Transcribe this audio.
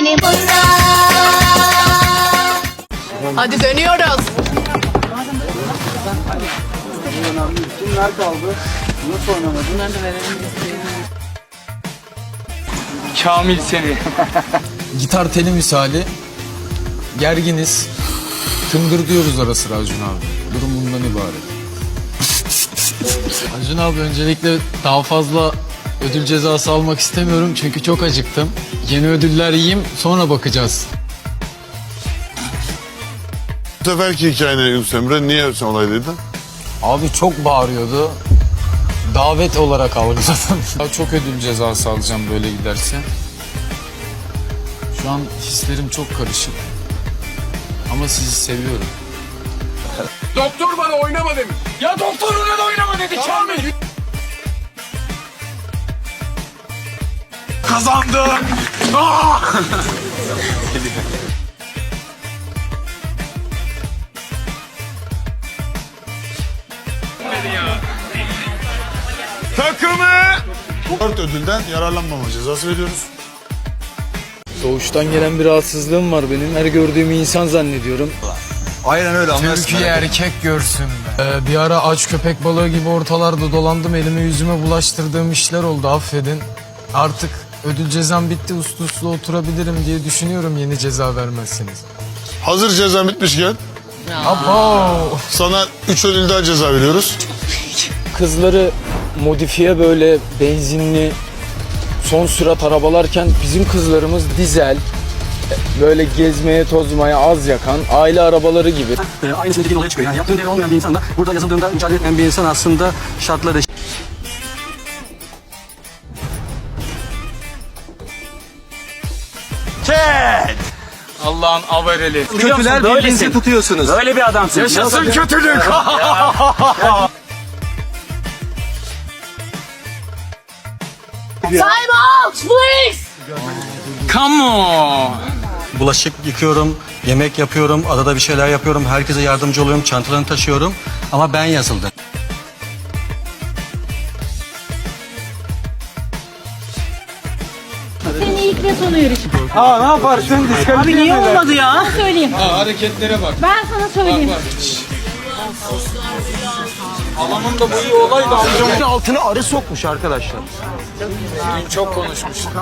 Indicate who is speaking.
Speaker 1: Beni burada
Speaker 2: Hadi dönüyoruz.
Speaker 3: Kimler kaldı? Nasıl oynamadın?
Speaker 4: Kamil seni.
Speaker 5: Gitar teli misali. Gerginiz. Tıngır diyoruz ara sıra Acun abi. Durum bundan ibaret. Acun abi öncelikle daha fazla ödül cezası almak istemiyorum çünkü çok acıktım. Yeni ödüller yiyeyim sonra bakacağız.
Speaker 6: Bu seferki hikayene Yunus Emre niye sen olaylıydın?
Speaker 5: Abi çok bağırıyordu. Davet olarak algıladım. Daha çok ödül cezası alacağım böyle giderse. Şu an hislerim çok karışık. Ama sizi seviyorum.
Speaker 4: Doktor bana oynama demiş. Ya doktor ona da oynama dedi Kamil. Kazandım. Ah!
Speaker 6: Takımı! Dört ödülden yararlanmama cezası veriyoruz.
Speaker 7: Doğuştan gelen bir rahatsızlığım var benim. Her gördüğümü insan zannediyorum.
Speaker 3: Aynen öyle anlarsın.
Speaker 5: Türkiye erkek görsün be. Ee, bir ara aç köpek balığı gibi ortalarda dolandım. Elime yüzüme bulaştırdığım işler oldu affedin. Artık ödül cezam bitti uslu uslu oturabilirim diye düşünüyorum yeni ceza vermezseniz.
Speaker 6: Hazır cezan bitmişken
Speaker 5: Abo!
Speaker 6: sana üç ödülden ceza veriyoruz.
Speaker 7: Kızları modifiye böyle benzinli son sürat arabalarken bizim kızlarımız dizel böyle gezmeye tozmaya az yakan aile arabaları gibi.
Speaker 8: e, aynısını dediğin olaya çıkıyor. Yani yaptığın değer olmayan bir insan da burada yazıldığında mücadele etmeyen bir insan aslında şartları
Speaker 4: Allah'ın avereli.
Speaker 8: Kötüler birbirinizi tutuyorsunuz. Böyle bir adamsın.
Speaker 4: Yaşasın kötülük.
Speaker 2: Time out please.
Speaker 4: Come on.
Speaker 8: Bulaşık yıkıyorum, yemek yapıyorum, adada bir şeyler yapıyorum, herkese yardımcı oluyorum, çantalarını taşıyorum. Ama ben yazıldım.
Speaker 1: Ve sonu yarış.
Speaker 7: Aa ne yaparsın?
Speaker 8: Abi niye olmadı ya?
Speaker 1: Söyleyeyim.
Speaker 5: Aa, hareketlere bak.
Speaker 1: Ben sana söyleyeyim.
Speaker 5: Alamın da bu iyi olaydı amcam.
Speaker 8: Altına arı sokmuş arkadaşlar.
Speaker 5: Dün çok konuşmuştuk.